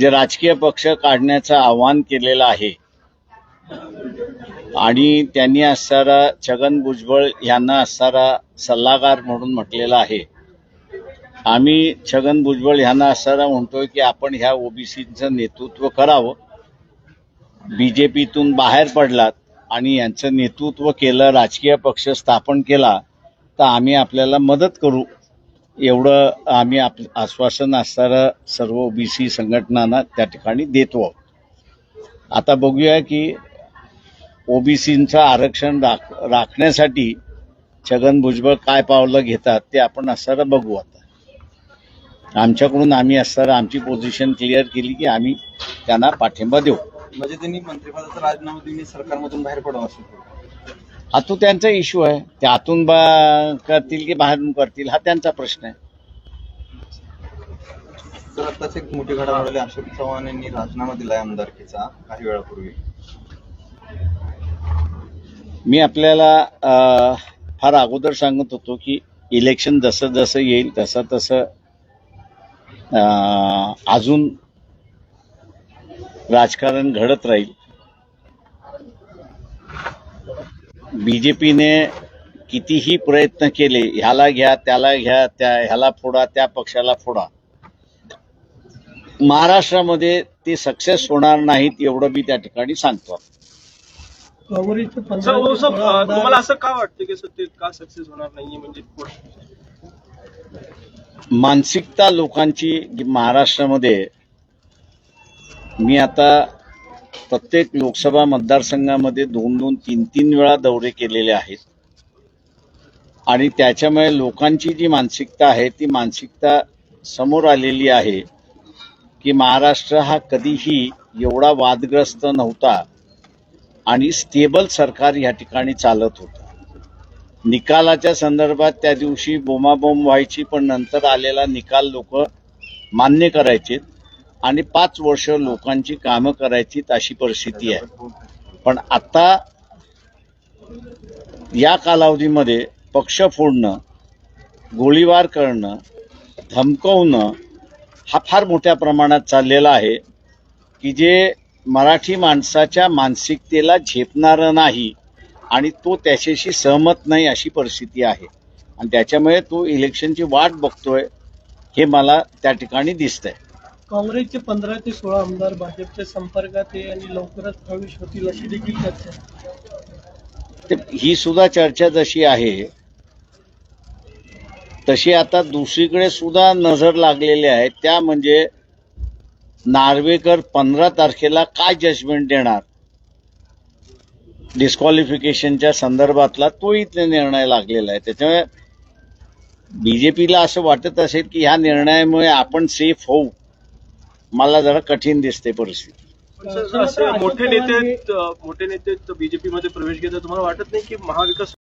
जे राजकीय पक्ष काढण्याचं आवाहन केलेलं आहे. आणि त्यांनी असणारा छगन भुजबळ यांना असणारा सल्लागार म्हणून म्हटलेला आहे. आम्ही छगन भुजबळ यांना असणारा म्हणतोय की आपण ह्या ओबीसीचं नेतृत्व करावं. बीजेपीतून बाहेर पडलात आणि यांचं नेतृत्व केलं राजकीय पक्ष स्थापन केला तर आम्ही आपल्याला मदत करू. एवढं आम्ही आप आश्वासन असणारं सर्व ओबीसी संघटनांना त्या ठिकाणी देतो. आता बघूया की ओबीसीचं आरक्षण राख राखण्यासाठी छगन भुजबळ काय पावलं घेतात ते आपण असणारं बघू आता. आमच्याकडून आम्ही असणारं आमची पोझिशन क्लिअर केली की आम्ही त्यांना पाठिंबा देऊ. म्हणजे त्यांनी मंत्रिपदाचा राजीनामा देऊन सरकारमधून बाहेर पडावं असं. हा तो त्यांचा इश्यू आहे. ते आतून बा करतील की बाहेरून करतील हा त्यांचा प्रश्न आहे. तर आताच एक मोठी आली अशोक चव्हाण यांनी राजीनामा दिलाय आमदारकीचा काही वेळापूर्वी. मी आपल्याला अ, फार अगोदर सांगत होतो की इलेक्शन जसं जसं येईल तसं तसं अ, अजून राजकारण घडत राहील. बीजेपीने कितीही प्रयत्न केले ह्याला घ्या त्याला घ्या त्या ह्याला फोडा त्या पक्षाला फोडा महाराष्ट्रामध्ये ते सक्सेस होणार नाहीत एवढं मी त्या ठिकाणी सांगतो तुम्हाला असं का वाटतं की सर ते का सक्सेस होणार नाहीये म्हणजे? मानसिकता लोकांची महाराष्ट्रामध्ये मी आता प्रत्येक लोकसभा मतदारसंघामध्ये दोन दोन तीन तीन वेळा दौरे केलेले आहेत. आणि त्याच्यामुळे लोकांची जी मानसिकता आहे ती मानसिकता समोर आलेली आहे की महाराष्ट्र हा कधीही एवढा वादग्रस्त नव्हता आणि स्टेबल सरकार या ठिकाणी चालत होतं. निकालाच्या संदर्भात त्या दिवशी बोमाबोम व्हायची पण नंतर आलेला निकाल लोक मान्य करायचे आणि पाच वर्ष लोकांची कामं करायची अशी परिस्थिती आहे. पण आता या कालावधीमध्ये पक्ष फोडणं गोळीबार करणं धमकवणं हा फार मोठ्या प्रमाणात चाललेला आहे की जे मराठी माणसाच्या मानसिकतेला झेपणारं नाही आणि तो त्याच्याशी सहमत नाही अशी परिस्थिती आहे. आणि त्याच्यामुळे तो इलेक्शनची वाट बघतोय हे मला त्या ठिकाणी दिसतंय. काँग्रेसचे पंधरा ते सोळा आमदार भाजपच्या संपर्कात आहे आणि लवकरच प्रवेश होतील अशी देखील चर्चा ही सुद्धा चर्चा जशी आहे तशी आता दुसरीकडे सुद्धा नजर लागलेली आहे. त्या म्हणजे नार्वेकर पंधरा तारखेला काय जजमेंट देणार? डिस्क्वालिफिकेशनच्या संदर्भातला तो इथे निर्णय लागलेला आहे. त्याच्यामुळे बीजेपीला असं वाटत असेल की ह्या निर्णयामुळे आपण सेफ होऊ. मला जरा कठीण दिसते परिस्थिती. मोठे नेते मोठे नेते बीजेपी मध्ये प्रवेश घेतात. तुम्हाला वाटत नाही की महाविकास